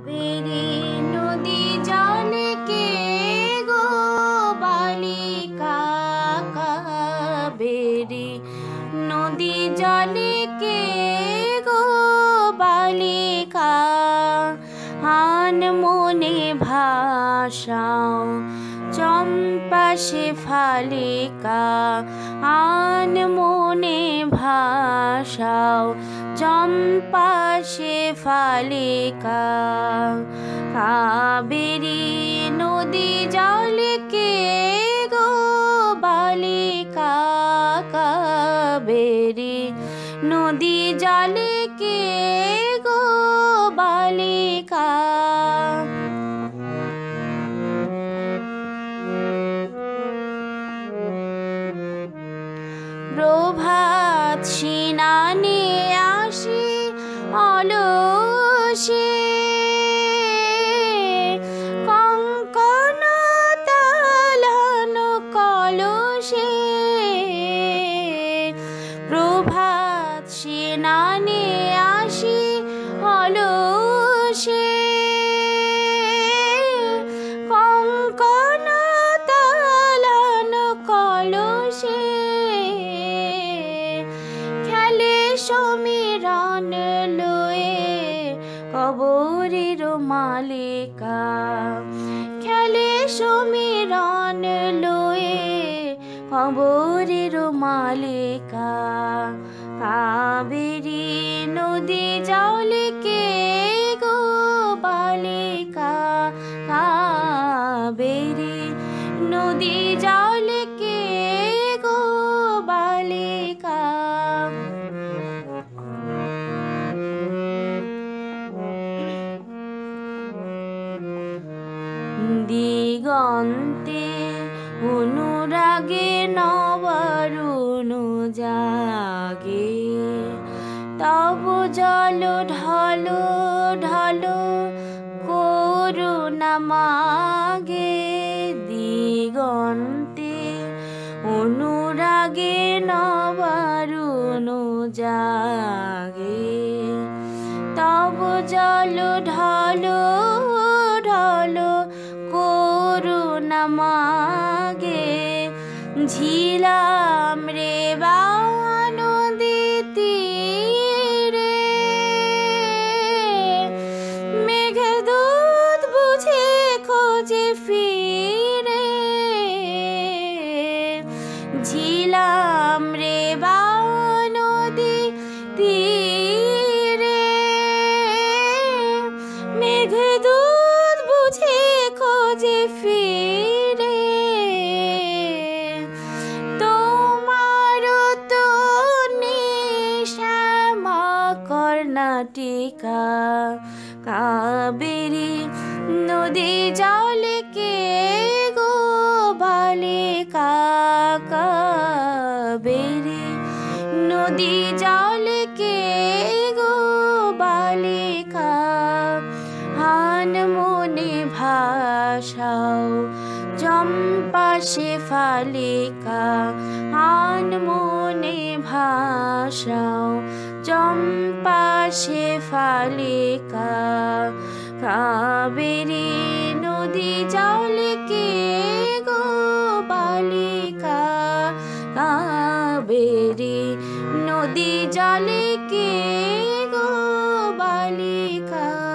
কাবেরী নদী জলে কে গো বালিকা কাবেরী? নদী জলে কে আন মনে ভাষাও, চম্পা সে ফালিকা। আন মনে ভাষাও, চম্পা সে ফালিকা। কাবেরী নদী জলে কে গো বালিকা? কাবেরী নদী জলে কে গো বালিকা প্রভাত সিনানে আসি অলসে। সমীরণ লয়ে কবরের মালিকা। খেলে সমীরণ লয়ে কবরের মালিকা। কাবেরী নদী জলে কে গো বালিকা? কাবেরী নদী জলে কে গো বালিকা? দিগন্তে অনুরাগে নবরুণ জাগে। তব জল ঢল ঢল, করুণা মাগে। দিগন্তে অনুরাগে নবরুণ জাগে। তব জল ঢল 起了 কর্ণাটিকা কাবেরী নদী জলে কে গো বালিকা কাবেরী নদী জলে কে গো বালিকা হান মনে ভাষাও, চম্পা সে হান মনে ভাষাও, চম্পা শেফালিকা কাবেরী নদী জলকে গো বালিকা? কাবেরী নদী জলকে গো বালিকা?